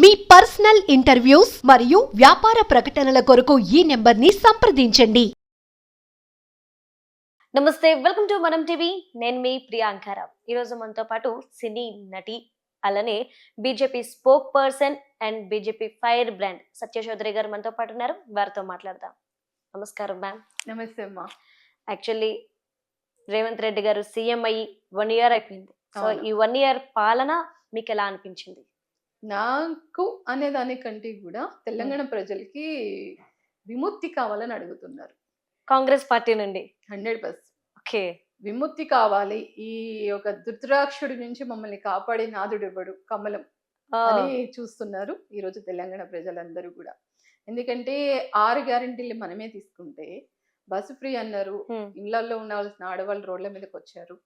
మీ personal interviews మరియు వ్యాపార ప్రకటనల కొరకు ఈ నెంబర్ని సంప్రదించండి. నమస్తే వెల్కమ్ టు మనం టీవీ. నేను మీ ప్రియాంకారావు ఈరోజు మనతో పాటు సినీ నటి అలానే BJP spokesperson and BJP fire brand Satya Chaudhary garu మనతో పాటు ఉన్నారు. వారితో మాట్లాడదాం. నమస్కారం మ్యామ్ నమస్తే అమ్మా. యాక్చువల్లీ రేవంత్ రెడ్డి గారు సీఎం అయ్యి వన్ ఇయర్ అయిపోయింది. సో. ఈ వన్ ఇయర్ పాలన మీకు ఎలా అనిపించింది? నాకు అనే దానికంటే కూడా తెలంగాణ ప్రజలకి విముక్తి కావాలని అడుగుతున్నారు. కాంగ్రెస్ పార్టీ నుండి? Hundred percent. ఓకే. విముక్తి కావాలి. ఈ ఒక దుర్ద్రాక్షుడి నుంచి మమ్మల్ని కాపాడే నాదుడు ఎవడు? కమలం. అని చూస్తున్నారు ఈరోజు తెలంగాణ ప్రజలందరూ కూడా. ఎందుకంటే ఆరు గ్యారంటీలు మనమే తీసుకుంటే బస్సు ఫ్రీ అన్నారు. ఇళ్ళలో ఉండవలసిన ఆడవాళ్ళు రోడ్ల మీదకి వచ్చారు.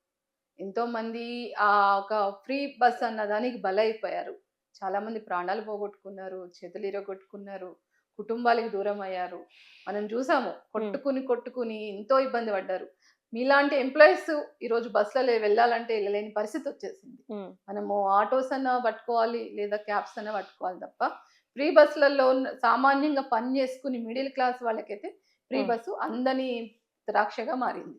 ఎంతో మంది ఆ ఒక ఫ్రీ బస్ అన్న దానికి బలైపోయారు. చాలా మంది ప్రాణాలు పోగొట్టుకున్నారు చేతులు ఇరగొట్టుకున్నారు కుటుంబాలకు దూరం అయ్యారు. మనం చూసాము కొట్టుకుని కొట్టుకుని ఎంతో ఇబ్బంది పడ్డారు. మీలాంటి ఎంప్లాయీస్ ఈరోజు బస్సులలో వెళ్ళాలంటే వెళ్ళలేని పరిస్థితి వచ్చేసింది. మనము ఆటోస్ అన్న పట్టుకోవాలి లేదా క్యాబ్స్ అన్న పట్టుకోవాలి తప్ప ఫ్రీ బస్సులలో సామాన్యంగా పని చేసుకుని మిడిల్ క్లాస్ వాళ్ళకైతే ఫ్రీ. బస్సు అందని ద్రాక్షగా మారింది.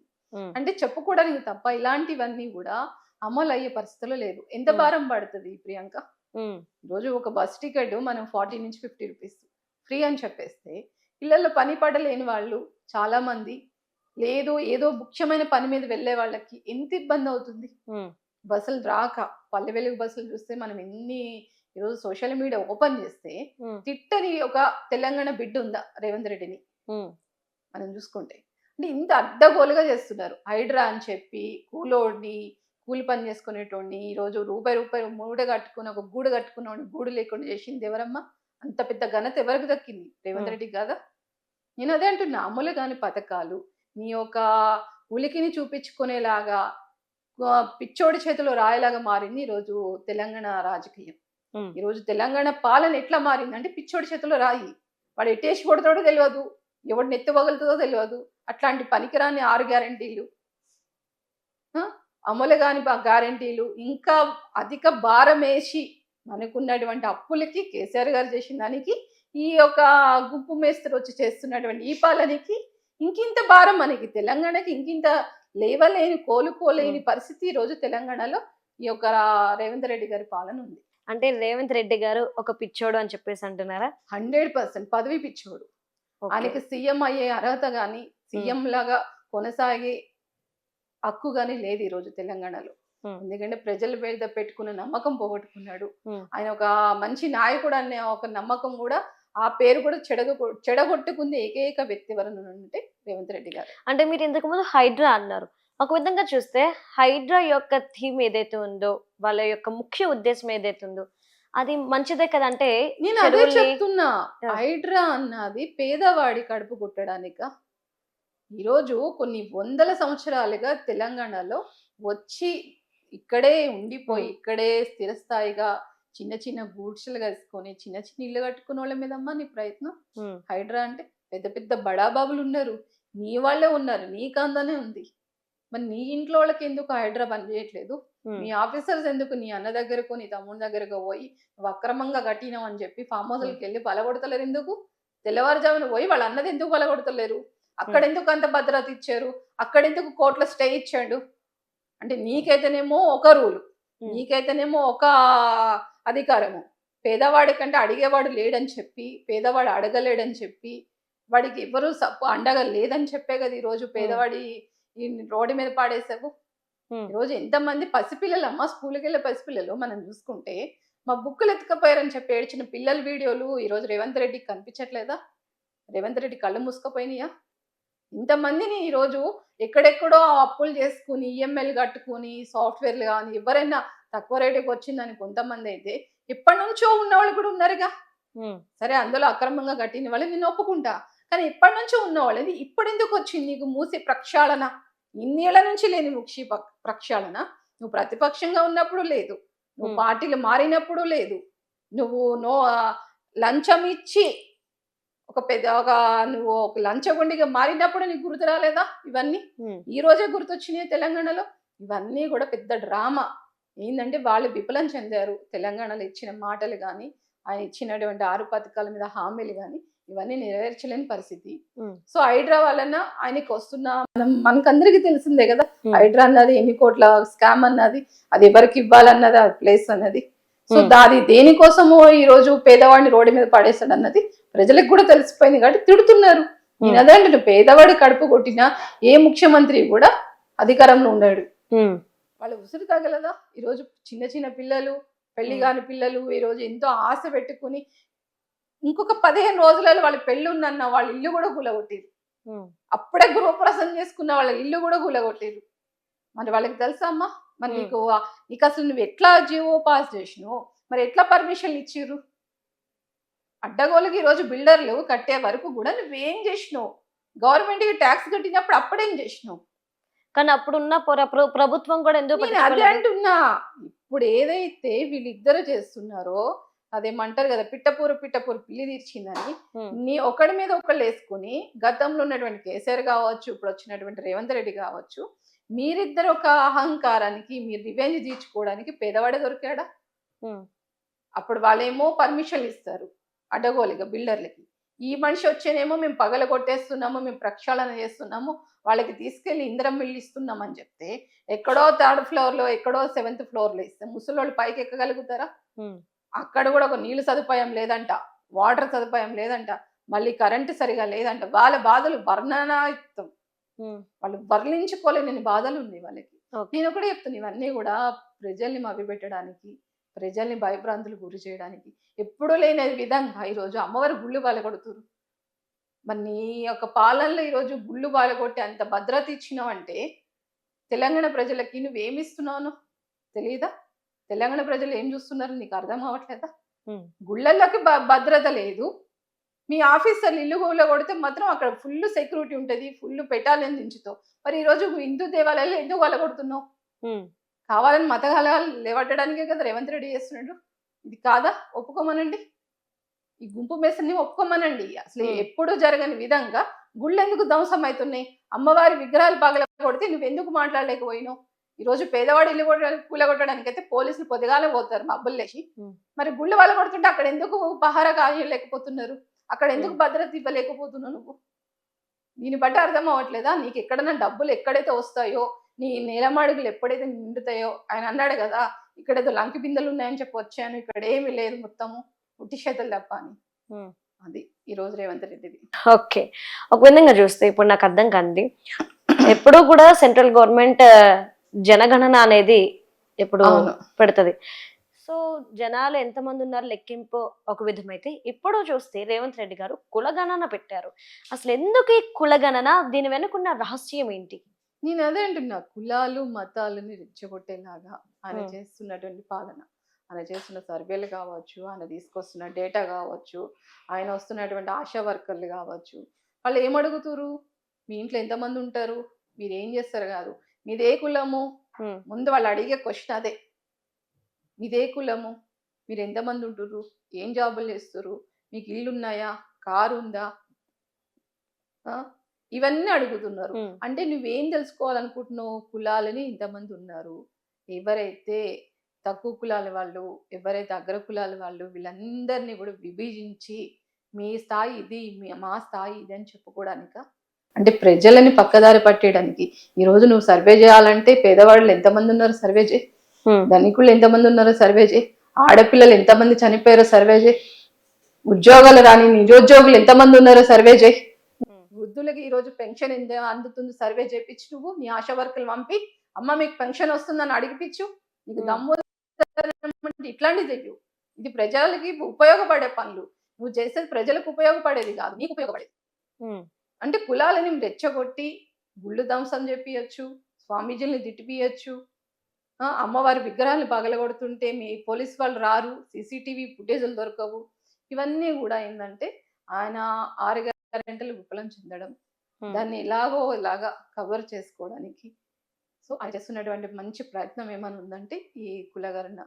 అంటే చెప్పుకోవడానికి తప్ప ఇలాంటివన్నీ కూడా అమలు అయ్యే పరిస్థితులు లేదు. ఎంత. భారం పడుతుంది ప్రియాంక? రోజు ఒక బస్ టికెట్ మనం ఫార్టీ నుంచి ఫిఫ్టీ రూపీస్ ఫ్రీ అని చెప్పేస్తే పిల్లల్లో పని పడలేని వాళ్ళు చాలా మంది లేదు ఏదో ముఖ్యమైన పని మీద వెళ్ళే వాళ్ళకి ఎంత ఇబ్బంది అవుతుంది? బస్సులు రాక పల్లె వెలుగు బస్సులు చూస్తే మనం ఎన్ని ఈరోజు సోషల్ మీడియా ఓపెన్ చేస్తే తిట్టని ఒక తెలంగాణ బిడ్డ ఉందా రేవంత్ రెడ్డిని? మనం చూసుకుంటే. అంటే ఇంత అడ్డగోలుగా చేస్తున్నారు. హైడ్రా అని చెప్పి కూలోడిని కూలి పని చేసుకునేటోడిని ఈరోజు రూపాయి రూపాయి మూడ కట్టుకుని ఒక గూడు కట్టుకున్నవాడిని గూడు లేకుండా చేసింది ఎవరమ్మా? అంత పెద్ద ఘనత ఎవరికి దక్కింది? రేవంత్. రెడ్డి కాదా? నేను అదే అంటున్నా అమలు కాని పథకాలు నీ యొక్క ఉలికిని చూపించుకునేలాగా పిచ్చోడి చేతిలో రాయలాగా మారింది ఈరోజు తెలంగాణ రాజకీయం. ఈరోజు తెలంగాణ పాలన ఎట్లా మారింది? అంటే పిచ్చోడి చేతిలో రాయి. వాడు ఎట్టేసి కొడతాడో తెలియదు ఎవడు నెత్తి పగులుతుందో తెలియదు. అట్లాంటి పనికిరాని ఆరు గ్యారంటీలు. అమలు కాని గ్యారంటీలు ఇంకా అధిక భారం వేసి మనకున్నటువంటి అప్పులకి కేసీఆర్ గారు చేసిన దానికి ఈ యొక్క గుంపు మేస్త్రి వచ్చి చేస్తున్నటువంటి ఈ పాలనకి ఇంకింత భారం మనకి. తెలంగాణకి ఇంకింత లేవలేని కోలుకోలేని పరిస్థితి ఈ రోజు తెలంగాణలో ఈ యొక్క రేవంత్ రెడ్డి గారి పాలన ఉంది. అంటే రేవంత్ రెడ్డి గారు ఒక పిచ్చోడు అని చెప్పేసి అంటున్నారా? హండ్రెడ్ పర్సెంట్ పదవి పిచ్చోడు. ఆయనకి సీఎం అయ్యే అర్హత కానీ సీఎం లాగా కొనసాగే హక్కు కానీ లేదు ఈ రోజు తెలంగాణలో. ఎందుకంటే ప్రజల మీద పెట్టుకున్న నమ్మకం పోగొట్టుకున్నాడు. ఆయన ఒక మంచి నాయకుడు అనే ఒక నమ్మకం కూడా ఆ పేరు కూడా చెడగ చెడగొట్టుకుంది ఏకైక వ్యక్తి ఎవరైనా ఉంటే రేవంత్ రెడ్డి గారు అంటే మీరు ఇంతకు ముందు హైడ్రా అన్నారు ఒక విధంగా చూస్తే హైడ్రా యొక్క థీమ్ ఏదైతే ఉందో వాళ్ళ యొక్క ముఖ్య ఉద్దేశం ఏదైతే ఉందో అది మంచిదే కదంటే నేను అదే చెప్తున్నా. హైడ్రా అన్నది పేదవాడి కడుపు కొట్టడానిక ఈరోజు కొన్ని వందల సంవత్సరాలుగా తెలంగాణలో వచ్చి ఇక్కడే ఉండిపోయి. ఇక్కడే స్థిరస్థాయిగా చిన్న చిన్న గూడ్సలు కలుసుకొని చిన్న చిన్న ఇల్లు కట్టుకునే వాళ్ళ మీదమ్మా నీ ప్రయత్నం. హైడ్రా అంటే పెద్ద పెద్ద బడాబాబులు ఉన్నారు. నీ వాళ్ళే ఉన్నారు. నీకు అందనే ఉంది. మరి నీ ఇంట్లో వాళ్ళకి ఎందుకు హైడ్రా పని చేయట్లేదు? మీ ఆఫీసర్స్ ఎందుకు నీ అన్న దగ్గరకు నీ తమ్ముడి దగ్గరకు పోయి అక్రమంగా కట్టినావు అని చెప్పి ఫామ్ హౌస్లకి వెళ్ళి పలగొడతలేరు ఎందుకు? తెల్లవారుజామున పోయి వాళ్ళ అన్నది ఎందుకు పలగొడతలేరు అక్కడ ఎందుకు అంత భద్రత ఇచ్చారు? అక్కడ ఎందుకు కోర్టులో స్టే ఇచ్చాడు? అంటే నీకైతేనేమో ఒక రూలు. Hmm. నీకైతేనేమో ఒక అధికారము. పేదవాడి కంటే అడిగేవాడు లేడని చెప్పి పేదవాడు అడగలేడని చెప్పి వాడికి ఎవరు సప్పు అండగా లేదని చెప్పే కదా ఈరోజు పేదవాడి ఈ రోడ్డు మీద పాడేసావు ఈరోజు ఎంతమంది పసిపిల్లలు అమ్మ స్కూల్కి వెళ్ళే పసిపిల్లలు మనం చూసుకుంటే మా బుక్కులు ఎత్తుకపోయారని చెప్పి ఏడ్చిన పిల్లల వీడియోలు ఈరోజు రేవంత్ రెడ్డికి కనిపించట్లేదా? రేవంత్ రెడ్డి కళ్ళు మూసుకుపోయినాయా? ఇంతమందిని ఈరోజు ఎక్కడెక్కడో అప్పులు చేసుకుని ఈఎంఐలు కట్టుకుని సాఫ్ట్వేర్లు కానీ ఎవరైనా తక్కువ రేటుకి వచ్చిందని కొంతమంది అయితే ఎప్పటి నుంచో ఉన్నవాళ్ళు కూడా ఉన్నారుగా. సరే అందులో అక్రమంగా కట్టిన వాళ్ళు నేను ఒప్పుకుంటా. కానీ ఎప్పటి నుంచో ఉన్నవాళ్ళు ఇది ఇప్పుడు ఎందుకు వచ్చింది నీకు మూసి ప్రక్షాళన? ఇన్నేళ్ళ నుంచి లేని ముక్షి ప్రక్షాళన? నువ్వు ప్రతిపక్షంగా ఉన్నప్పుడు లేదు. నువ్వు. పార్టీలు మారినప్పుడు లేదు. నువ్వు నో లంచం ఇచ్చి ఒక పెద్ద ఒక నువ్వు ఒక లంచగొండిగా మారినప్పుడు నీకు గుర్తు రాలేదా ఇవన్నీ? ఈ రోజే గుర్తొచ్చినాయి తెలంగాణలో? ఇవన్నీ కూడా పెద్ద డ్రామా. ఏంటంటే వాళ్ళు విఫలం చెందారు తెలంగాణలో ఇచ్చిన మాటలు కానీ ఆయన ఇచ్చినటువంటి ఆరు పథకాల మీద హామీలు కానీ ఇవన్నీ నెరవేర్చలేని పరిస్థితి. సో హైడ్రా వలన ఆయనకి వస్తున్న మనం మనకందరికీ తెలిసిందే కదా. హైడ్రా అన్నది ఎన్ని కోట్ల స్కామ్ అన్నది అది ఎవరికి ఇవ్వాలన్నది ఆ ప్లేస్ అన్నది. సో. దాది దేనికోసమో ఈ రోజు పేదవాడిని రోడ్డు మీద పడేస్తాడు అన్నది ప్రజలకు కూడా తెలిసిపోయింది కాబట్టి తిడుతున్నారు. నేను అదే పేదవాడి కడుపు కొట్టిన ఏ ముఖ్యమంత్రి కూడా అధికారంలో ఉన్నాడు. వాళ్ళ ఉసురు తగలదా? ఈరోజు చిన్న చిన్న పిల్లలు పెళ్ళి. కాని పిల్లలు ఈరోజు ఎంతో ఆశ పెట్టుకుని ఇంకొక పదిహేను రోజులలో వాళ్ళ పెళ్ళి ఉందన్న వాళ్ళ ఇల్లు కూడా కూలగొట్టిరు. ఉమ్. అప్పుడే గృహప్రవేశం చేసుకున్న వాళ్ళ ఇల్లు కూడా కూలగొట్టిరు. మరి వాళ్ళకి తెలుసా అమ్మా? మరి. నీకు నీకు అసలు నువ్వు ఎట్లా జీవో పాస్ చేసినావు? మరి ఎట్లా పర్మిషన్ ఇచ్చిర్రు? అడ్డగోలుకి ఈరోజు బిల్డర్లు కట్టే వరకు కూడా నువ్వేం చేసినావు గవర్నమెంట్కి ట్యాక్స్ కట్టినప్పుడు అప్పుడేం చేసినావు కానీ అప్పుడున్న పొర- ప్ర- ప్రభుత్వం కూడా ఎందుకు అదే? అంటున్నా ఇప్పుడు ఏదైతే వీళ్ళిద్దరు చేస్తున్నారో అదేమంటారు కదా పిట్టపూర పిట్టపూర పిల్లి తీర్చిందని. నీ ఒకడి మీద ఒకళ్ళు వేసుకుని గతంలో ఉన్నటువంటి కేసీఆర్ కావచ్చు ఇప్పుడు వచ్చినటువంటి రేవంత్ రెడ్డి కావచ్చు మీరిద్దరు ఒక అహంకారానికి మీరు రివెంజ్ తీర్చుకోవడానికి పేదవాడే దొరికాడా. అప్పుడు వాళ్ళేమో పర్మిషన్ ఇస్తారు అడ్డగోలుగా బిల్డర్లకి ఈ మనిషి వచ్చేనేమో మేము పగల కొట్టేస్తున్నాము మేము ప్రక్షాళన చేస్తున్నాము వాళ్ళకి తీసుకెళ్ళి ఇంద్రం మిల్లు ఇస్తున్నాం అని చెప్తే ఎక్కడో థర్డ్ ఫ్లోర్లో ఎక్కడో సెవెంత్ ఫ్లోర్లో ఇస్తే ముసలోళ్ళు పైకి ఎక్కగలుగుతారా. అక్కడ కూడా ఒక నీళ్ళు సదుపాయం లేదంట వాటర్ సదుపాయం లేదంట మళ్ళీ కరెంటు సరిగా లేదంట వాళ్ళ బాధలు వర్ణనాయుక్తం. వాళ్ళు వర్ణించుకోలేని బాధలు ఉన్నాయి వాళ్ళకి. నేను ఒకటే చెప్తున్నా ఇవన్నీ కూడా ప్రజల్ని మభ్యపెట్టడానికి ప్రజల్ని భయభ్రాంతులు గురి చేయడానికి ఎప్పుడూ లేని విధంగా ఈరోజు అమ్మవారి గుళ్ళు బాలగొడుతురు. మరి నీ యొక్క పాలనలో ఈరోజు గుళ్ళు బాలగొట్టి అంత భద్రత ఇచ్చినావంటే తెలంగాణ ప్రజలకి నువ్వేమిస్తున్నావు తెలియదా తెలంగాణ ప్రజలు ఏం చూస్తున్నారు? నీకు అర్థం అవ్వట్లేదా Hmm. గుళ్ళల్లోకి భద్రత లేదు. మీ ఆఫీసర్లు ఇల్లు గోల కొడితే మాత్రం అక్కడ ఫుల్ సెక్యూరిటీ ఉంటుంది ఫుల్ పెట్టాలని దించుతావు. మరి ఈరోజు హిందూ దేవాలయాలు ఎందుకు వాళ్ళ కొడుతున్నావు. కావాలని మతగాలాలు లేవట్టడానికే కదా రేవంత్ రెడ్డి చేస్తున్నాడు. ఇది కాదా? ఒప్పుకోమనండి. ఈ గుంపు మేసని ఒప్పుకోమనండి. అసలు. ఎప్పుడు జరగని విధంగా గుళ్ళు ఎందుకు ధ్వంసం అవుతున్నాయి అమ్మవారి విగ్రహాలు పగల కొడితే నువ్వు ఎందుకు మాట్లాడలేకపోయినావు? ఈ రోజు పేదవాడు ఇల్లు కూలగొట్టడానికి అయితే పోలీసులు పొద్దుగాలే పోతారు మబ్బులు లేచి. Hmm. మరి గుళ్ళు వాళ్ళ కొడుతుంటే అక్కడ ఎందుకు పహారా కాయలేకపోతున్నారు అక్కడ ఎందుకు. భద్రత ఇవ్వలేకపోతున్నావు నువ్వు? దీన్ని బట్టి అర్థం అవ్వట్లేదా? నీకు ఎక్కడన్నా డబ్బులు ఎక్కడైతే వస్తాయో నీ నేలమాడుగులు ఎప్పుడైతే నిండుతాయో ఆయన అన్నాడు కదా ఇక్కడ ఏదో లంకి బిందెలు ఉన్నాయని చెప్పి వచ్చాను ఇక్కడ ఏమీ లేదు మొత్తము ఉట్టి చేతులు తప్ప అని. అది ఈ రోజు రేవంత్ రెడ్డిది. ఓకే. ఒక విధంగా చూస్తే ఇప్పుడు నాకు అర్థం కాంది ఎప్పుడూ కూడా సెంట్రల్ గవర్నమెంట్ జనగణన అనేది అవును. పెడుతుంది. సో జనాలు ఎంతమంది ఉన్నారు లెక్కింపు ఒక విధమైతే ఇప్పుడు చూస్తే రేవంత్ రెడ్డి గారు కులగణన పెట్టారు. అసలు ఎందుకు ఈ కులగణన దీని వెనుకున్న రహస్యం ఏంటి? నేను అదే అంటున్నా కులాలు మతాలని రెచ్చగొట్టేలాగా ఆయన. చేస్తున్నటువంటి పాలన. ఆయన చేస్తున్న సర్వేలు కావచ్చు ఆయన తీసుకొస్తున్న డేటా కావచ్చు ఆయన వస్తున్నటువంటి ఆశా వర్కర్లు కావచ్చు. వాళ్ళు ఏం అడుగుతురు మీ ఇంట్లో ఎంతమంది ఉంటారు? మీరు ఏం చేస్తారు కాదు. మీది కులము? ముందు వాళ్ళు అడిగే క్వశ్చన్ అదే. మీదే కులము? మీరు ఎంతమంది ఉంటుర్రు? ఏం జాబులు చేస్తుర్రు? మీకు ఇల్లు ఉన్నాయా కారు ఉందా? ఇవన్నీ అడుగుతున్నారు. అంటే నువ్వేం తెలుసుకోవాలనుకుంటున్నావు? కులాలని ఇంతమంది ఉన్నారు. ఎవరైతే తక్కువ కులాల వాళ్ళు ఎవరైతే అగ్ర కులాల వాళ్ళు వీళ్ళందరినీ కూడా విభజించి మీ స్థాయి ఇది మీ స్థాయి ఇది అని చెప్పుకోవడానిక? అంటే ప్రజలని పక్కదారి పట్టేయడానికి. ఈ రోజు నువ్వు సర్వే చేయాలంటే పేదవాళ్ళు ఎంతమంది ఉన్నారో సర్వే చేయి. ధనికులు ఎంతమంది ఉన్నారో సర్వే చేయి. ఆడపిల్లలు ఎంతమంది చనిపోయారో సర్వే చేయి. ఉద్యోగాలు రాని నిరుద్యోగులు ఎంతమంది ఉన్నారో సర్వే చేయి. వృద్ధులకి ఈ రోజు పెన్షన్ ఎంత అందుతుంది సర్వే చేపించు నువ్వు నీ ఆశా వర్కులు పంపి అమ్మ మీకు పెన్షన్ వస్తుందని అడిగిపించు నీకు. దమ్ము ఇట్లాంటివి చెప్పు ఇది ప్రజలకి ఉపయోగపడే పనులు. నువ్వు చేసేది ప్రజలకు ఉపయోగపడేది కాదు నీకు ఉపయోగపడేది. అంటే కులాలని రెచ్చగొట్టి గుళ్ళు ధ్వంసం చెప్పియచ్చు స్వామీజీని తిట్టిపియచ్చు అమ్మవారి విగ్రహాలను పగలగొడుతుంటే మీ పోలీస్ వాళ్ళు రారు సీసీటీవీ ఫుటేజ్లు దొరకవు. ఇవన్నీ కూడా ఏంటంటే ఆయన ఆరు గంటలు విఫలం చెందడం. దాన్ని ఎలాగో ఇలాగా కవర్ చేసుకోవడానికి. సో ఆయన చేస్తున్నటువంటి మంచి ప్రయత్నం ఏమైనా ఉందంటే ఈ కులగరణ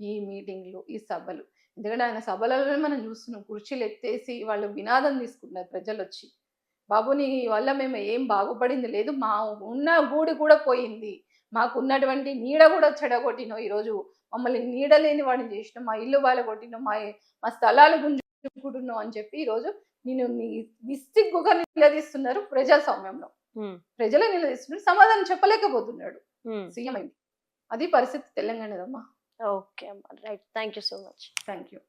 ఈ మీటింగ్లు ఈ సభలు. ఎందుకంటే ఆయన సభలలో మనం చూస్తున్నాం కుర్చీలు ఎత్తేసి వాళ్ళు వినాదం తీసుకుంటున్నారు ప్రజలు వచ్చి బాబు నీ వల్ల మేము ఏం బాగుపడింది లేదు మా ఉన్న గూడు కూడా పోయింది. మాకు ఉన్నటువంటి నీడ కూడా చెడగొట్టినావు ఈరోజు. మమ్మల్ని నీడ లేని వాడిని చేసినావు మా ఇల్లు బాల కొట్టినావు మా మా స్థలాలు గుంజుకుంటున్నావు అని చెప్పి ఈరోజు నేను నీ నిస్సిగ్గుగా నిలదీస్తున్నారు ప్రజాస్వామ్యంలో. ప్రజలే నిలదీస్తున్నారు సమాధానం చెప్పలేకపోతున్నాడు. సీఎం అయింది. అది పరిస్థితి తెలంగాణదమ్మా. ఓకే అమ్మా. Right. Thank you so much. Thank you